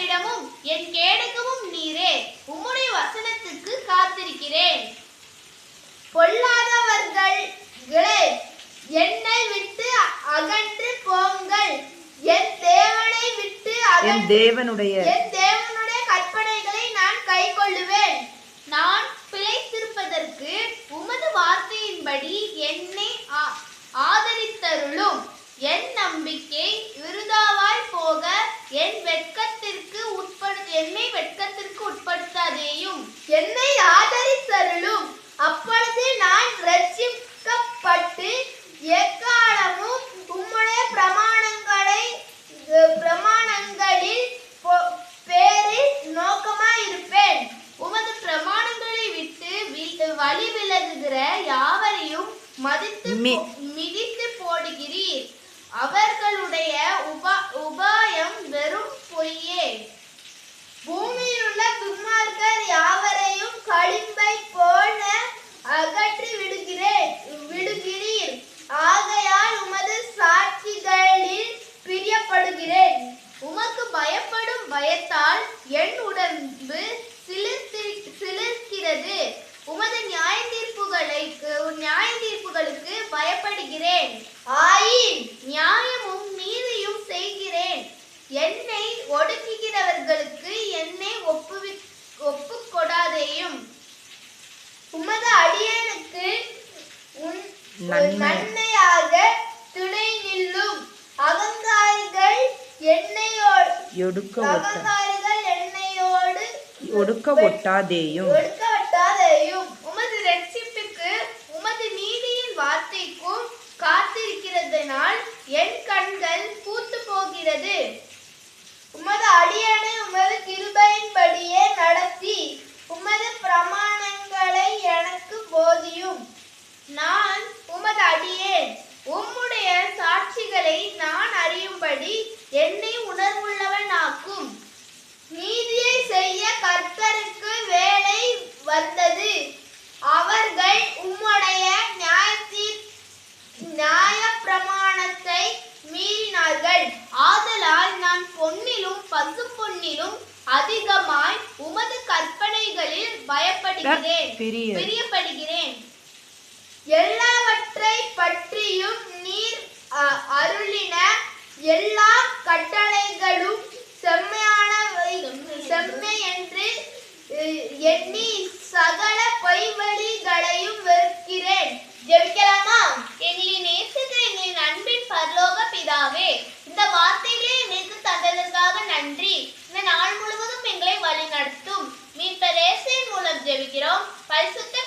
மறைவிடமும் என் கேடகமும் நீரே உம்முடைய வசனத்துக்கு காத்திருக்கிறேன். பொல்லாதவர்களே என்னை விட்டு அகன்று போங்கள். என் தேவனை விட்டு என் தேவனுடைய என் தேவனுடைய கற்பனைகளை நான் கைக்கொள்ளுவேன். நான் பிழைத்திருப்பதற்கு உமது வார்த்தையின்படி என்னை ஆதரித்தருளும். என் நம்பிக்கை என்னை ஆதரித்தருளும். அப்பொழுது நான் ரட்சிக்கப்பட்டு எக்காலமும் உம்முடைய பிரமாணங்களை பிரமாணங்களில் பேரில் நோக்கமாயிருப்பேன். உமது பிரமாணங்களை விட்டு வி- வழி விலகுகிற யாவரையும் மதித்து சிலிர்க்கிறது உமது நியாய தீர்ப்புகளை நியாய தீர்ப்புகளுக்கு பயப்படுகிறேன். ஆயின் நியாயமும் நீதியும் செய்கிறேன். என்னை ஒடுக்குகிறவர்களுக்கு என்னை ஒப்புவி ஒப்புக் கொடாதேயும் உமது அடியனுக்கு உன் நன்மை. நன்மையாக துணை நில்லும். அகங்காரிகள் என்னையோடு அகங்காரிகள் என்னையோடு ஒடுக்க ஒட்டாதேயும் ஒடுக்க வட்டாதேயும் உமது ரட்சிப்புக்கு உமது நீதியின் வார்த்தைக்கும் காத்திருக்கிறதுனால் என் கண்கள் பூத்து போகிறது உமது அடியனை உமது கிருபையின்படியே நடத்தி உமது பிரமாணங்களை எனக்கு போதியும் நான் உமது அடியேன். உம்முடைய சாட்சிகளை நான் அறியும்படி என்னை உணர்வுள்ளவனாக்கும். நீதியை செய்ய கர்த்தருக்கு வேலை வந்தது. அவர்கள் உம்முடைய நியாயத்தீர் நியாய பிரமாணத்தை மீறினார்கள். ஆதலால் நான் பொன்னிலும் பசு பொன்னிலும் அதிகமாய் உமது கற்பனைகளில் பயப்படுகிறேன். பிரிய பிரியப்படுகிறேன். எல்லாவற்றை பற்றியும் நீர் அ- அருளின எல்லா கட்டளைகளும் செம்மையானவை செம்மை என்று எண்ணி சகல பொய்வழிகளையும் வெறுக்கிறேன். ஜெபிக்கலாமா? எங்களை நேசுகிற எங்களின் அன்பின் பரலோக பிதாவே இந்த வார்த்தைகளை எங்களுக்கு தந்ததற்காக நன்றி. இந்த நாள் முழுவதும் எங்களை வழி நடத்தும் மீட்பரேசின் மூலம் ஜெபிக்கிறோம். பரிசுத்த